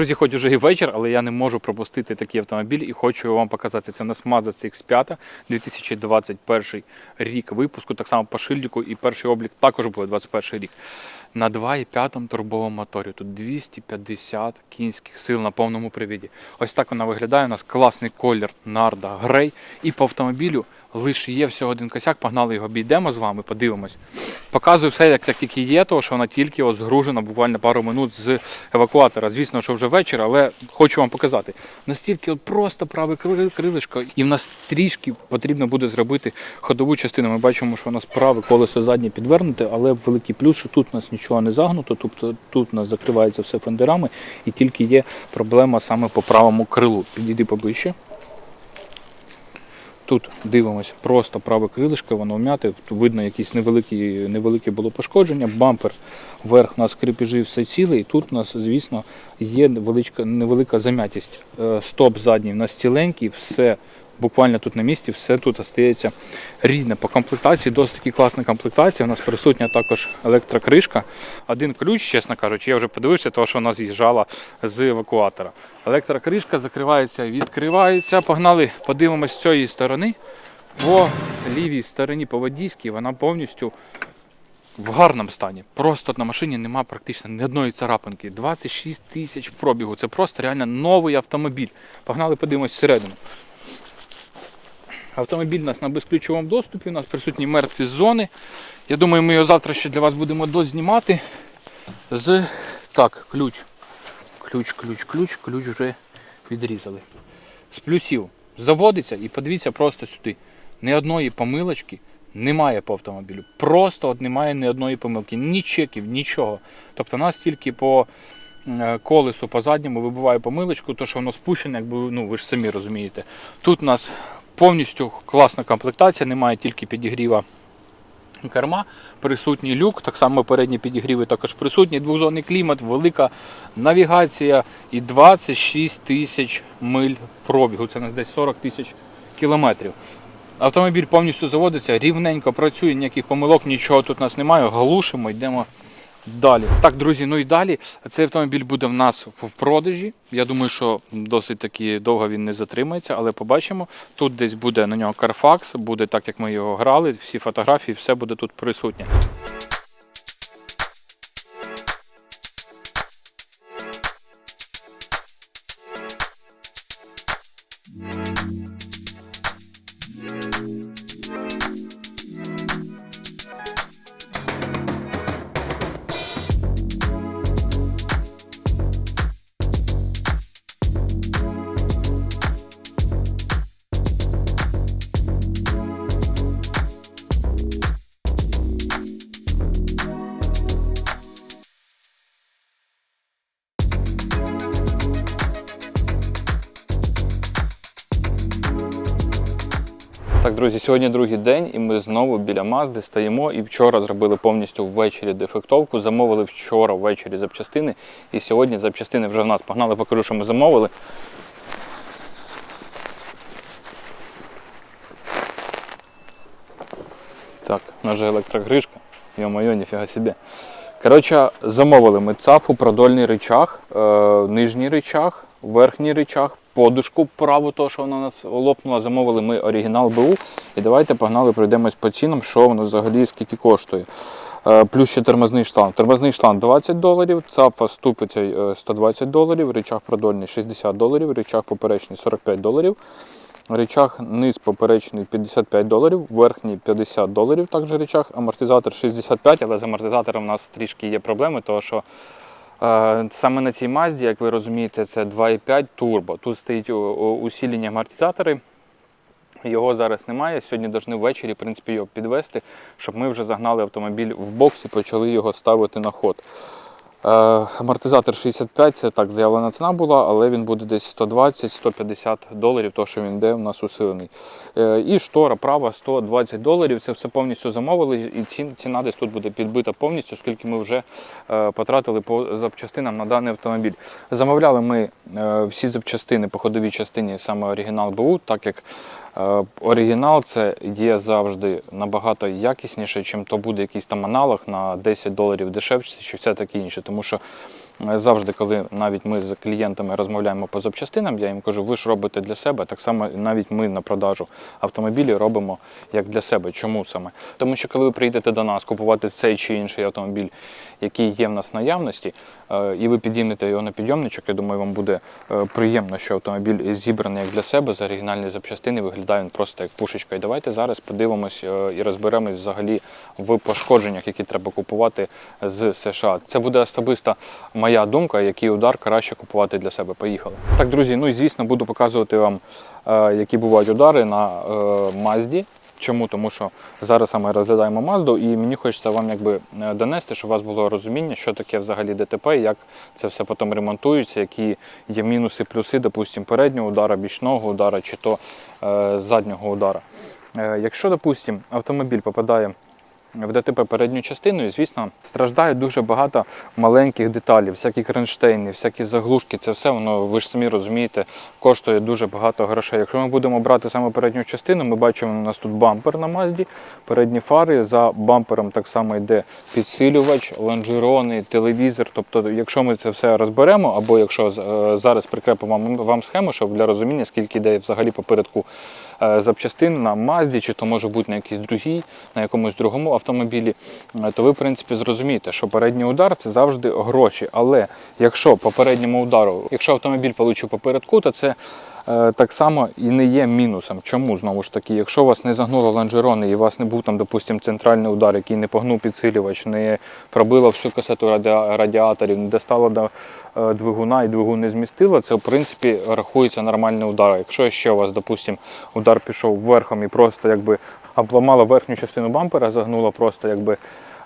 Друзі, хоч уже і вечір, але я не можу пропустити такий автомобіль і хочу вам показати. Це у нас Mazda CX-5, 2021 рік випуску, так само по шильдику, і перший облік також буде 21 рік. На 2,5 турбовому моторі. Тут 250 кінських сил на повному привіді. Ось так вона виглядає. У нас класний колір Нарда Грей. І по автомобілю лише є всього один косяк. Погнали його, обійдемо з вами, подивимось. Показую все, як, як тільки є, тому що вона тільки от згружена буквально пару минут з евакуатора. Звісно, що вже вечір, але хочу вам показати. Настільки от просто праве крилишко, і в нас трішки потрібно буде зробити ходову частину. Ми бачимо, що у нас праве колесо заднє підвернуте, але великий плюс, що тут у нас нічого не загнуто, тобто тут у нас закривається все фендерами, і тільки є проблема саме по правому крилу. Підійди поближче. Тут дивимося, просто праве крилишко, воно вмяте, видно якісь невеликі, невелике було пошкодження. Бампер вверх у нас кріпежі все ціле, і тут у нас, звісно, є невеличка, невелика зам'ятість. Е, Стоп задній у нас ціленький, все буквально тут на місці, все тут остається рідне. По комплектації досить таки класна комплектація. У нас присутня також електрокришка. Один ключ, чесно кажучи, я вже подивився, тому що вона з'їжджала з евакуатора. Електрокришка закривається, відкривається. Погнали, подивимось з цієї сторони. По лівій стороні по водійській вона повністю в гарному стані. Просто на машині немає практично ні одної царапинки. 26 тисяч пробігу. Це просто реально новий автомобіль. Погнали, подивимось всередину. Автомобіль у нас на безключовому доступі, у нас присутні мертві зони. Я думаю, ми його завтра ще для вас будемо дознімати. З так, ключ. Ключ, ключ, ключ, ключ вже відрізали. З плюсів заводиться і подивіться просто сюди. Ні одної помилочки немає по автомобілю. Просто от немає ні одної помилки, ні чеків, нічого. Тобто нас тільки по е, колесу по задньому вибиває помилочку, то що воно спущене, якби ну ви ж самі розумієте. Тут у нас повністю класна комплектація, немає тільки підігріва керма, присутній люк, так само передні підігріви також присутні, двохзонний клімат, велика навігація і 26 тисяч миль пробігу. Це нас десь 40 тисяч кілометрів. Автомобіль повністю заводиться, рівненько працює, ніяких помилок, нічого тут у нас немає. Глушимо, йдемо далі. Так, друзі, ну і далі. Цей автомобіль буде в нас в продажі. Я думаю, що досить таки довго він не затримається, але побачимо. Тут десь буде на нього Carfax, буде так, як ми його грали, всі фотографії, все буде тут присутнє. Так, друзі, сьогодні другий день, і ми знову біля Мазди стоїмо. І вчора зробили повністю ввечері дефектовку. Замовили вчора ввечері запчастини. І сьогодні запчастини вже в нас погнали, покажу, що ми замовили. Так, у нас же електрогришка. Йо-моє, ніфіга собі. Коротше, замовили ми цафу, продольний рычаг, е, нижній рычаг, верхній рычаг, подушку праву, то що вона у нас лопнула. Замовили ми оригінал БУ. І давайте погнали, пройдемось по цінам, що воно взагалі скільки коштує. Е, плюс ще тормозний шланг. Тормозний шланг 20 доларів, цапа ступиця е, 120 доларів, рычаг продольний 60 доларів, рычаг поперечний 45 доларів. Рычаг низ поперечний 55 доларів, верхній 50 доларів, також рычаг, амортизатор 65, але з амортизатором у нас трішки є проблеми, тому що е, саме на цій Мазді, як ви розумієте, це 2,5 турбо. Тут стоїть усілення амортизатори. Його зараз немає. Сьогодні повинні ввечері в принципі, його підвести, щоб ми вже загнали автомобіль в бокс і почали його ставити на ход. Е, амортизатор 65 це так заявлена ціна була, але він буде десь 120-150 доларів, то що він йде у нас усилений. Е, і штора права 120 доларів. Це все повністю замовили, і ці- ціна десь тут буде підбита повністю, оскільки ми вже е, потратили по запчастинам на даний автомобіль. Замовляли ми всі запчастини по ходовій частині саме оригінал БУ, так як Оригінал це є завжди набагато якісніше, чим то буде якийсь там аналог на 10 доларів дешевше, чи все таке інше. Тому що Е, Завжди, коли навіть ми з клієнтами розмовляємо по запчастинам, я їм кажу, ви ж робите для себе. Так само навіть ми на продажу автомобілів робимо як для себе. Чому саме? Тому що коли ви прийдете до нас купувати цей чи інший автомобіль, який є в нас наявності, е, і ви підіймете його на підйомничок, я думаю, вам буде е, приємно, що автомобіль зібраний як для себе з оригінальної запчастини, виглядає він просто як пушечка. І давайте зараз подивимось е, і розберемось взагалі в пошкодженнях, які треба купувати з США. Це буде особиста моя думка, який удар краще купувати для себе. Поїхали. Так, друзі, ну і звісно, буду показувати вам, е, які бувають удари на е, Мазді. Чому? Тому що зараз саме розглядаємо Мазду, і мені хочеться вам якби е, донести, щоб у вас було розуміння, що таке взагалі ДТП, як це все потім ремонтується, які є мінуси, плюси, допустимо, переднього удара, бічного удара чи то е, заднього удара. Якщо, допустимо, автомобіль попадає в ДТП передньою частиною, звісно, страждає дуже багато маленьких деталей, всякі кронштейни, всякі заглушки, це все воно, ви ж самі розумієте, коштує дуже багато грошей. Якщо ми будемо брати саме передню частину, ми бачимо, у нас тут бампер на Мазді, передні фари, за бампером так само йде підсилювач, лонжерони, телевізор. Тобто, якщо ми це все розберемо, або якщо е, зараз прикрепимо вам, вам схему, щоб для розуміння, скільки йде взагалі попередку е, запчастин на Мазді, чи то може бути на якійсь другій, на якомусь другому автомобілі, е, то ви, в принципі, зрозумієте, що передній удар це завжди гроші. Але якщо по передньому удару, якщо автомобіль получив попередку, то це е, так само і не є мінусом. Чому знову ж таки, якщо вас не загнуло лонжерони і у вас не був там, допустимо, центральний удар, який не погнув підсилювач, не пробило всю касету раді- радіаторів, не достало до е, двигуна і двигун не змістило, це в принципі рахується нормальний удар. Якщо ще у вас, допустимо, удар пішов верхом і просто якби обламало верхню частину бампера, загнула просто якби.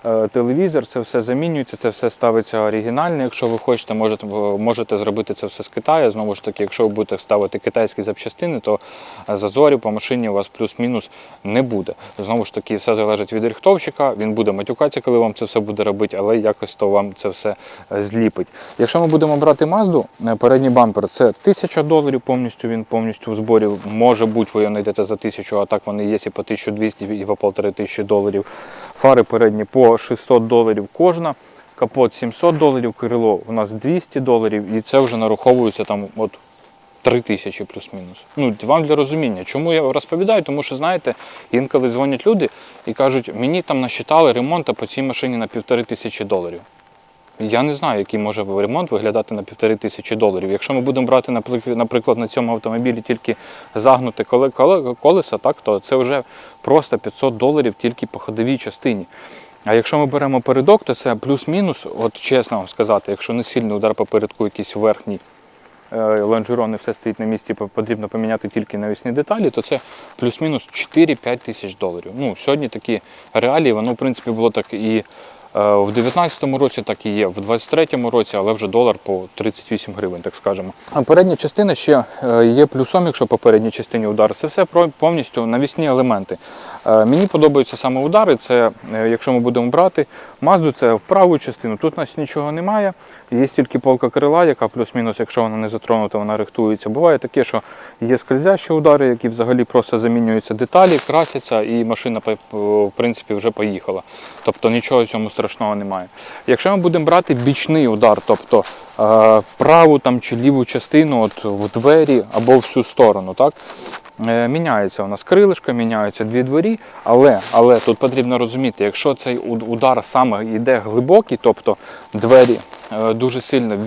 Е, Телевізор, це все замінюється, це все ставиться оригінальне. Якщо ви хочете, можете, можете зробити це все з Китаю. Знову ж таки, якщо ви будете ставити китайські запчастини, то зазорів по машині у вас плюс-мінус не буде. Знову ж таки, все залежить від рихтовщика. Він буде матюкатися, коли вам це все буде робити, але якось то вам це все е, зліпить. Якщо ми будемо брати Мазду, е, передній бампер це 1000 доларів, повністю він повністю в зборі. Може бути, ви його знайдете за 1000, а так вони є і по 1200, і по 1500 доларів. Фари передні по 600 доларів кожна. Капот 700 доларів, крило у нас 200 доларів, і це вже нараховується там от 3 тисячі плюс-мінус. Ну, вам для розуміння. Чому я розповідаю? Тому що, знаєте, інколи дзвонять люди і кажуть, мені там насчитали ремонт по цій машині на півтори тисячі доларів. Я не знаю, який може ремонт виглядати на півтори тисячі доларів. Якщо ми будемо брати, наприклад, на цьому автомобілі тільки загнути коле- коле- колеса, так, то це вже просто 500 доларів тільки по ходовій частині. А якщо ми беремо передок, то це плюс-мінус, от чесно вам сказати, якщо не сильний удар по передку, якийсь верхній е, лонжерон все стоїть на місці, потрібно поміняти тільки навісні деталі, то це плюс-мінус 4-5 тисяч доларів. Ну, сьогодні такі реалії, воно в принципі було так і в 2019 році, так і є, в 2023 році, але вже долар по 38 гривень, так скажемо. А передня частина ще е, є плюсом, якщо по передній частині удар. Це все повністю навісні елементи. Е, Мені подобаються саме удари. Це е, якщо ми будемо брати мазду, це в праву частину. Тут у нас нічого немає. Є тільки полка крила, яка плюс-мінус, якщо вона не затронута, вона рихтується. Буває таке, що є скользящі удари, які взагалі просто замінюються деталі, красяться, і машина в принципі вже поїхала. Тобто нічого в цьому страшного немає. Якщо ми будемо брати бічний удар, тобто е, праву там чи ліву частину от в двері або всю сторону, так? Е, Міняється у нас крилишко, міняються дві дворі, але, але тут потрібно розуміти, якщо цей удар саме йде глибокий, тобто двері е, дуже сильно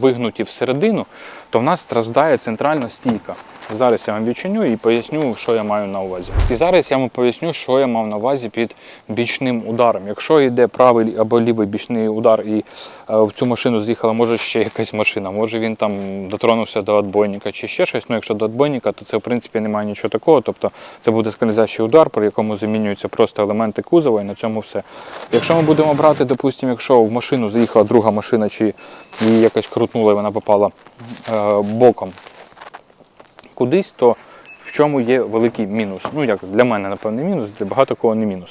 вигнуті всередину, то в нас страждає центральна стійка. Зараз я вам відчиню і поясню, що я маю на увазі. І зараз я вам поясню, що я мав на увазі під бічним ударом. Якщо йде правий або лівий бічний удар, і е, в цю машину з'їхала, може ще якась машина, може він там дотронувся до отбойника чи ще щось. Ну, якщо до отбойника, то це в принципі немає нічого такого. Тобто це буде скользящий удар, при якому замінюються просто елементи кузова, і на цьому все. Якщо ми будемо брати, допустимо, якщо в машину заїхала друга машина, чи її якось крутнула і вона попала е, боком кудись, то в чому є великий мінус. Ну, як для мене, напевне, мінус, для багато кого не мінус.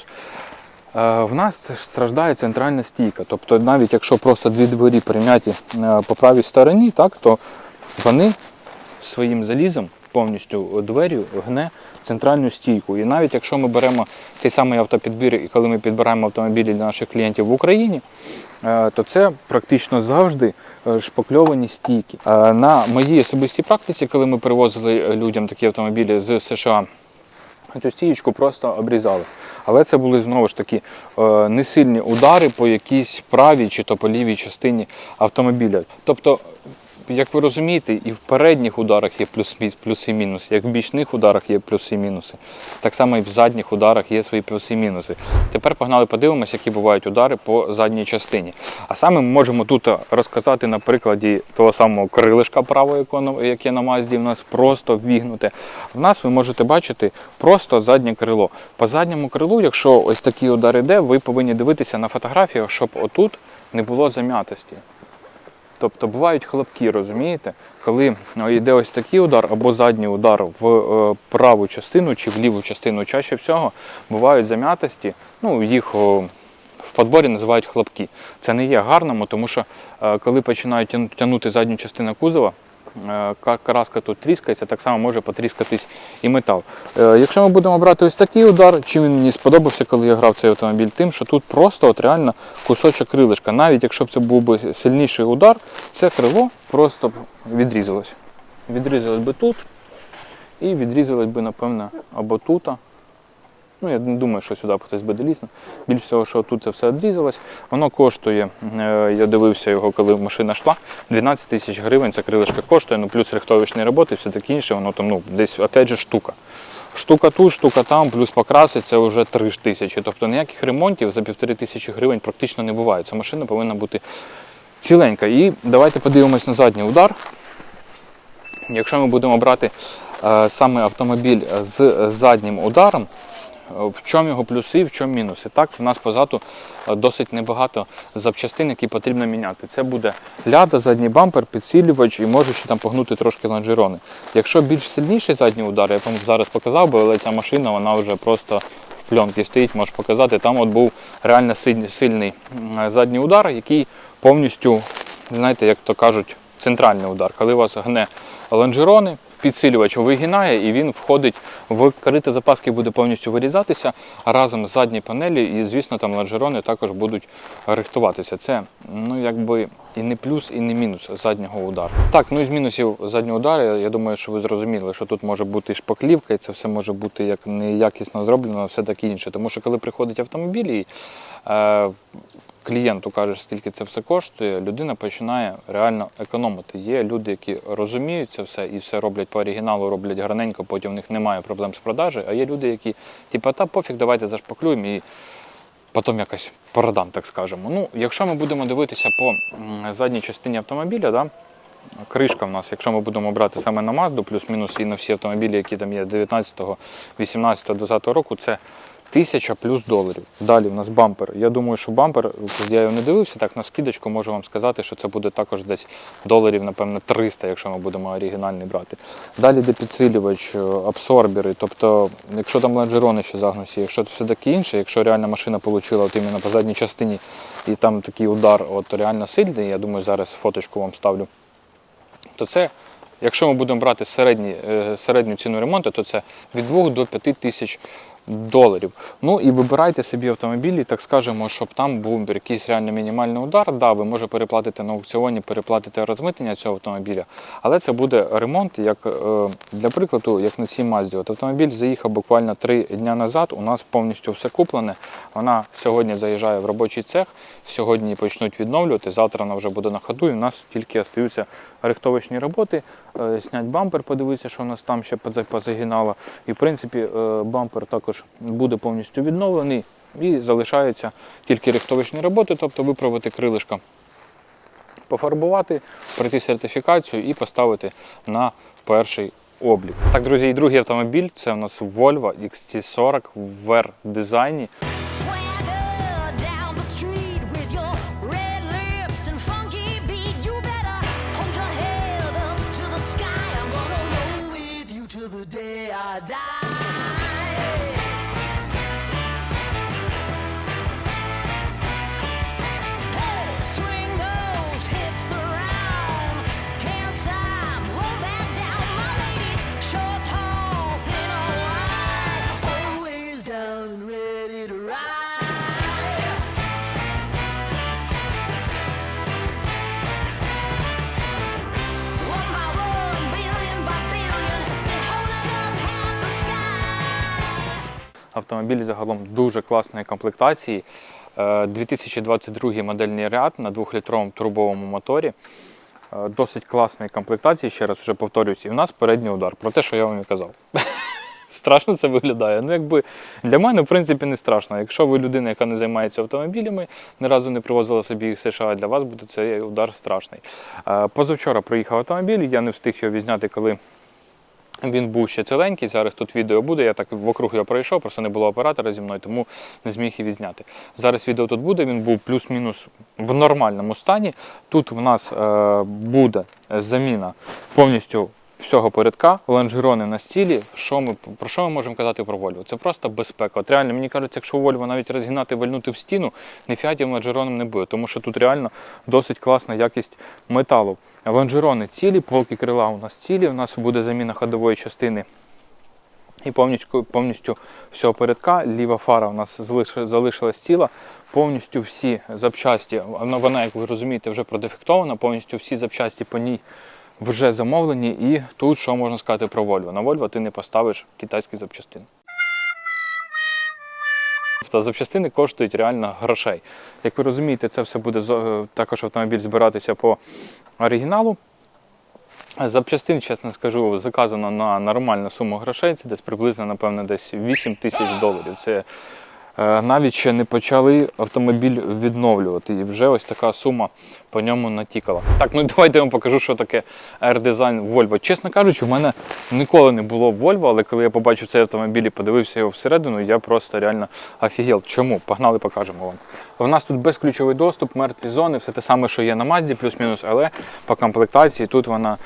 Е, В нас це страждає центральна стійка. Тобто, навіть якщо просто дві двері прийняті е, по правій стороні, так, то вони своїм залізом повністю двері гне центральну стійку. І навіть якщо ми беремо той самий автопідбір, і коли ми підбираємо автомобілі для наших клієнтів в Україні, е, то це практично завжди е, шпакльовані стійки. Е, На моїй особистій практиці, коли ми привозили людям такі автомобілі з США, цю стієчку просто обрізали. Але це були знову ж таки несильні удари по якійсь правій чи то по лівій частині автомобіля. Тобто, як ви розумієте, і в передніх ударах є плюс, плюси і мінуси, як в бічних ударах є плюси і мінуси. Так само і в задніх ударах є свої плюси і мінуси. Тепер погнали подивимося, які бувають удари по задній частині. А саме ми можемо тут розказати на прикладі того самого крилишка правого, яке на- Мазді в нас просто ввігнуте. В нас ви можете бачити просто заднє крило. По задньому крилу, якщо ось такий удар іде, ви повинні дивитися на фотографіях, щоб отут не було зам'ятості. Тобто бувають хлопки, розумієте? Коли е, йде ось такий удар або задній удар в е, праву частину чи в ліву частину, чаще всього бувають зам'ятості, ну їх в подборі називають хлопки. Це не є гарному, тому що е, коли починають тягнути задню частину кузова, краска тут тріскається, так само може потріскатись і метал. Е, Якщо ми будемо брати ось такий удар, чим він мені сподобався, коли я грав цей автомобіль, тим, що тут просто от реально кусочок крилишка. Навіть якщо б це був би сильніший удар, це крило просто б відрізалось. Відрізалось би тут і відрізалось би, напевно, або тут. Ну, я не думаю, що сюди хтось би доліз. Більш всього, що тут це все відрізалось. Воно коштує, е, я дивився його, коли машина йшла, 12 тисяч гривень це крилишко коштує, ну плюс рихтовочні роботи, все таке інше, воно там ну, десь опять же штука. Штука тут, штука там, плюс покраси це вже 3 тисячі. Тобто ніяких ремонтів за півтори тисячі гривень практично не буває. Ця машина повинна бути ціленька. І давайте подивимось на задній удар. Якщо ми будемо брати е, саме автомобіль з заднім ударом, в чому його плюси, в чому мінуси? Так, в нас позаду е, досить небагато запчастин, які потрібно міняти. Це буде ляда, задній бампер, підсилювач і може ще там погнути трошки лонжерони. Якщо більш сильніший задній удар, я вам зараз показав би, але ця машина вона вже просто в пленці стоїть, можеш показати. Там от був реально сильний, задній удар, який повністю, знаєте, як то кажуть, центральний удар. Коли у вас гне лонжерони, підсилювач вигинає і він входить в корито запаски, буде повністю вирізатися разом з задньої панелі, і звісно там лонжерони також будуть рихтуватися. Це ну якби і не плюс, і не мінус заднього удару. Так, ну і з мінусів заднього удару, я- я думаю, що ви зрозуміли, що тут може бути і шпаклівка, і це все може бути як неякісно зроблено, все таке інше. Тому що коли приходить автомобіль і е, клієнту кажеш, скільки це все коштує, людина починає реально економити. Є люди, які розуміють це все і все роблять по оригіналу, роблять гарненько, потім в них немає проблем з продажею. А є люди, які, типу, та пофіг, давайте зашпаклюємо і потім якось продам, так скажемо. Ну, якщо ми будемо дивитися по задній частині автомобіля, да, кришка в нас, якщо ми будемо брати саме на Mazda, плюс-мінус і на всі автомобілі, які там є 19, 18, 20 року, це тисяча плюс доларів. Далі в нас бампер. Я думаю, що бампер, я його не дивився, так на скидочку можу вам сказати, що це буде також десь доларів, напевно, 300, якщо ми будемо оригінальний брати. Далі йде підсилювач, е, абсорбери, тобто, якщо там лонжерони ще загнуті, якщо це все таке інше, якщо реальна машина отримала от іменно по задній частині і там такий удар от реально сильний, я думаю, зараз фоточку вам ставлю то це, якщо ми будемо брати середні, е, середню ціну ремонту, то це від 2 до 5 тисяч доларів. Ну і вибирайте собі автомобілі, так скажемо, щоб там був якийсь реально мінімальний удар. Да, ви може переплатити на аукціоні, переплатити розмитнення цього автомобіля, але це буде ремонт, як е, для прикладу, як на цій Мазді. От автомобіль заїхав буквально 3 дня назад. У нас повністю все куплене. Вона сьогодні заїжджає в робочий цех. Сьогодні почнуть відновлювати. Завтра вона вже буде на ходу. І у нас тільки залишаються рихтовочні роботи. Е, Снять бампер, подивитися, що у нас там ще поза- позагинало. І в принципі е, бампер також буде повністю відновлений. І залишаються тільки рихтовичні роботи, тобто виправити крилишка, пофарбувати, пройти сертифікацію і поставити на перший облік. Так, друзі, і другий автомобіль це у нас Volvo XT40 в VR дизайні. Автомобіль загалом дуже класної комплектації. Е, 2022 модельний ряд на 2-літровому турбовому моторі. Е, Досить класної комплектації, ще раз вже повторюсь, і в нас передній удар, про те, що я вам і казав. Страшно це виглядає. Ну, якби для мене, в принципі, не страшно. Якщо ви людина, яка не займається автомобілями, ні разу не привозила собі їх з США, для вас буде цей удар страшний. Е, Позавчора приїхав автомобіль, я не встиг його відзняти, коли він був ще ціленький. Зараз тут відео буде. Я так вокруг його пройшов, просто не було оператора зі мною, тому не зміг її відзняти. Зараз відео тут буде. Він був плюс-мінус в нормальному стані. Тут в нас е, буде заміна повністю всього порядка, лонжерони на стілі. Що ми, про що ми можемо казати про Volvo? Це просто безпека. От реально, мені кажеться, якщо Volvo навіть розігнати вальнути в стіну, ні фіатів лонжероном не буде, тому що тут реально досить класна якість металу. Лонжерони цілі, полки крила у нас цілі, у нас буде заміна ходової частини і повністю, повністю всього передка. Ліва фара у нас залишилась ціла. Повністю всі запчасті, вона, як ви розумієте, вже продефектована, повністю всі запчасті по ній вже замовлені. І тут що можна сказати про Volvo? На Volvo ти не поставиш китайські запчастини. Тобто запчастини коштують реально грошей. Як ви розумієте, це все буде також автомобіль збиратися по оригіналу. Запчастин, чесно скажу, заказано на нормальну суму грошей. Це десь приблизно, напевно, десь 8 тисяч доларів. Це навіть ще не почали автомобіль відновлювати. І вже ось така сума по ньому натікала. Так, ну давайте я вам покажу, що таке R-дизайн Volvo. Чесно кажучи, в мене ніколи не було Volvo, але коли я побачив цей автомобіль і подивився його всередину, я просто реально офігел. Чому? Погнали, покажемо вам. У нас тут безключовий доступ, мертві зони, все те саме, що є на Mazda, плюс-мінус, але по комплектації тут вона е,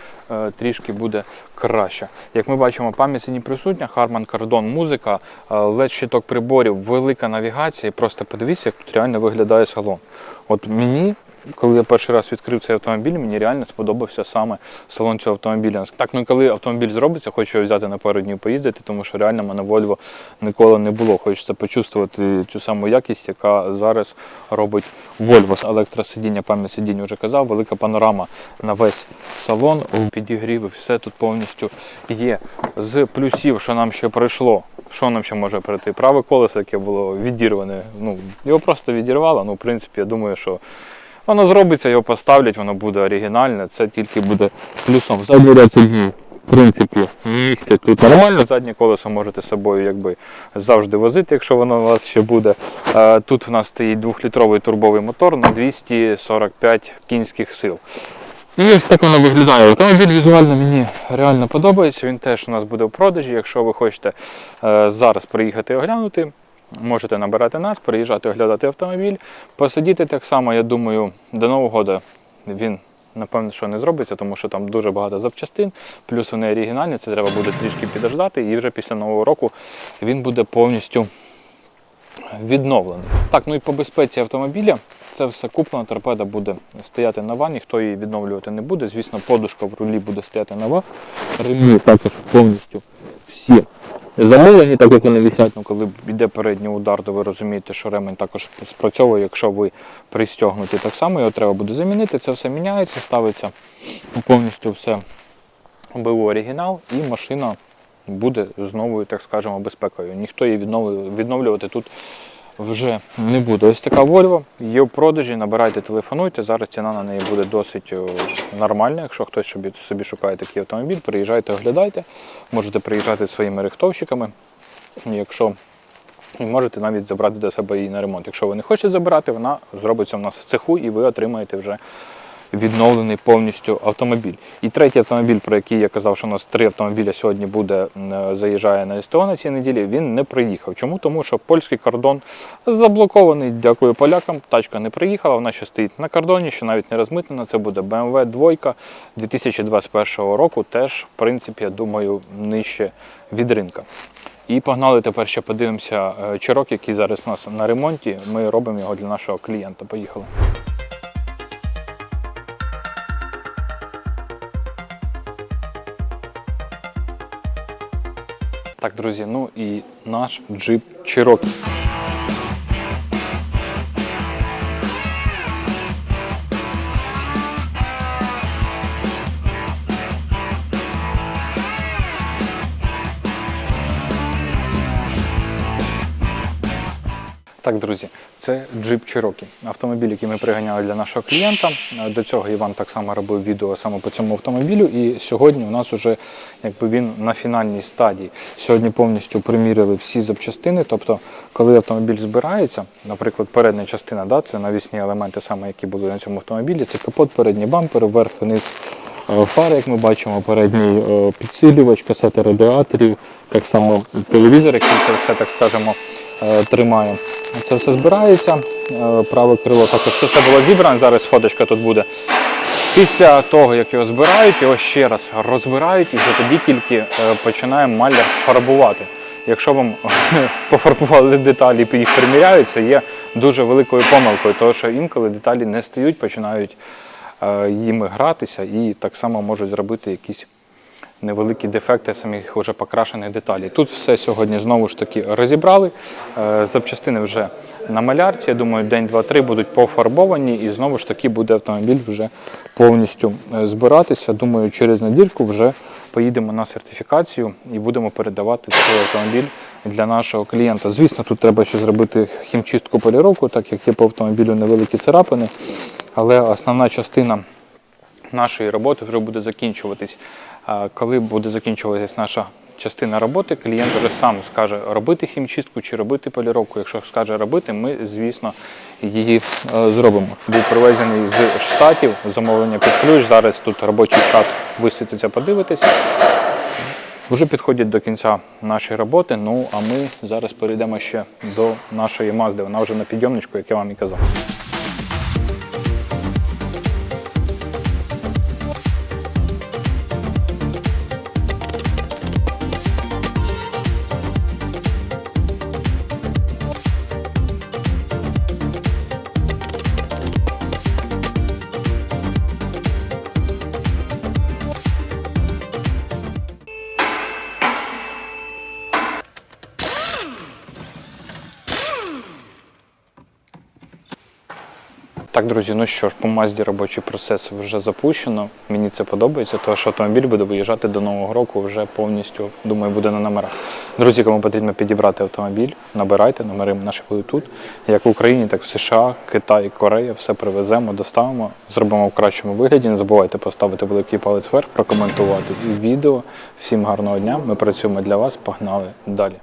трішки буде краще. Як ми бачимо, пам'ять не присутня, Harman Kardon музика, ледь щиток приборів, велика навігація. Просто подивіться, як тут реально виглядає салон. От мені, коли я перший раз відкрив цей автомобіль, мені реально сподобався саме салон цього автомобіля. Так, ну коли автомобіль зробиться, хочу його взяти на пару днів поїздити, тому що реально мене Volvo ніколи не було. Хочеться почувствувати цю саму якість, яка зараз робить Volvo. Електросидіння, пам'ять сидіння вже казав, велика панорама на весь салон, підігріви, все тут повністю є. З плюсів, що нам ще прийшло. Що нам ще може прийти? Праве колесо, яке було відірване. Ну, його просто відірвало. Ну, в принципі, я думаю, що воно зробиться, його поставлять, воно буде оригінальне. Це тільки буде плюсом. Задній ряд в принципі, місце тут нормально. Заднє колесо можете з собою якби завжди возити, якщо воно у вас ще буде. Е, Тут в нас стоїть 2-літровий турбовий мотор на 245 кінських сил. І ось так воно виглядає. Автомобіль візуально мені реально подобається. Він теж у нас буде в продажі. Якщо ви хочете е, зараз приїхати оглянути, можете набирати нас, приїжджати оглядати автомобіль, посидіти так само, я думаю, до Нового року він. Напевно, що не зробиться, тому що там дуже багато запчастин, плюс вони оригінальні, це треба буде трішки підождати, і вже після нового року він буде повністю відновлений. Так, ну і по безпеці автомобіля це все куплено, торпеда буде стояти нова, ніхто її відновлювати не буде. Звісно, подушка в рулі буде стояти нова. Ремні також повністю всі замовлені, так як вони висять. Ну, коли йде передній удар, то ви розумієте, що ремень також спрацьовує, якщо ви пристягнуті. Так само його треба буде замінити. Це все міняється, ставиться повністю все БУ оригінал і машина буде з новою, так скажемо, безпекою. Ніхто її відновлювати тут вже не буде. Ось така Volvo, Її в продажі, набирайте, телефонуйте. Зараз ціна на неї буде досить нормальна. Якщо хтось собі, собі шукає такий автомобіль, приїжджайте, оглядайте. Можете приїжджати своїми рихтовщиками. Якщо і можете навіть забрати до себе її на ремонт. Якщо ви не хочете забирати, вона зробиться у нас в цеху і ви отримаєте вже відновлений повністю автомобіль. І третій автомобіль, про який я казав, що у нас три автомобіля сьогодні буде заїжджає на СТО на цій неділі, він не приїхав. Чому? Тому що польський кордон заблокований. Дякую полякам. Тачка не приїхала, вона ще стоїть на кордоні, що навіть не розмитнена. Це буде BMW 2 2021 року. Теж, в принципі, я думаю, нижче від ринка. І погнали тепер ще подивимося е, чирок, який зараз у нас на ремонті. Ми робимо його для нашого клієнта. Поїхали. Так, друзі, ну і наш джип Cherokee. Так, друзі, це Jeep Cherokee. Автомобіль, який ми приганяли для нашого клієнта. Е, До цього Іван так само робив відео саме по цьому автомобілю. І сьогодні у нас вже якби він на фінальній стадії. Сьогодні повністю приміряли всі запчастини. Тобто, коли автомобіль збирається, наприклад, передня частина, да, це навісні елементи, саме які були на цьому автомобілі. Це капот, передні бампери, вверх, вниз е, фари, як ми бачимо, передній е, підсилювач, касети радіаторів, так само телевізор, який це все, так скажемо, е, тримає. Це все збирається. е, Праве крило також це все було зібрано. Зараз фоточка тут буде. Після того, як його збирають, його ще раз розбирають і вже тоді тільки е, починає маляр фарбувати. Якщо вам пофарбували деталі і їх приміряють, це є дуже великою помилкою, тому що інколи деталі не стають, починають їми гратися і так само можуть зробити якісь невеликі дефекти самих вже покрашених деталей. Тут все сьогодні знову ж таки розібрали. Е, Запчастини вже на малярці. Я думаю, день, два, три будуть пофарбовані, і знову ж таки буде автомобіль вже повністю е, збиратися. Думаю, через недільку вже поїдемо на сертифікацію і будемо передавати цей автомобіль для нашого клієнта. Звісно, тут треба ще зробити хімчистку поліровку, так як є по автомобілю невеликі царапини, але основна частина нашої роботи вже буде закінчуватись. Коли буде закінчуватись наша частина роботи, клієнт вже сам скаже робити хімчистку чи робити поліровку. Якщо скаже робити, ми, звісно, її е, зробимо. Був привезений з штатів, замовлення під ключ. Зараз тут робочий чат висвітиться, подивитися. Вже підходять до кінця нашої роботи. Ну а ми зараз перейдемо ще до нашої Мазди. Вона вже на підйомничку, як я вам і казав. Так, друзі, ну що ж, по Мазді робочий процес вже запущено. Мені це подобається, тому що автомобіль буде виїжджати до Нового року вже повністю, думаю, буде на номерах. Друзі, кому потрібно підібрати автомобіль, набирайте, номери наші будуть тут. Як в Україні, так і в США, Китай, Корея, все привеземо, доставимо, зробимо в кращому вигляді. Не забувайте поставити великий палець вверх, прокоментувати відео. Всім гарного дня. Ми працюємо для вас. Погнали далі.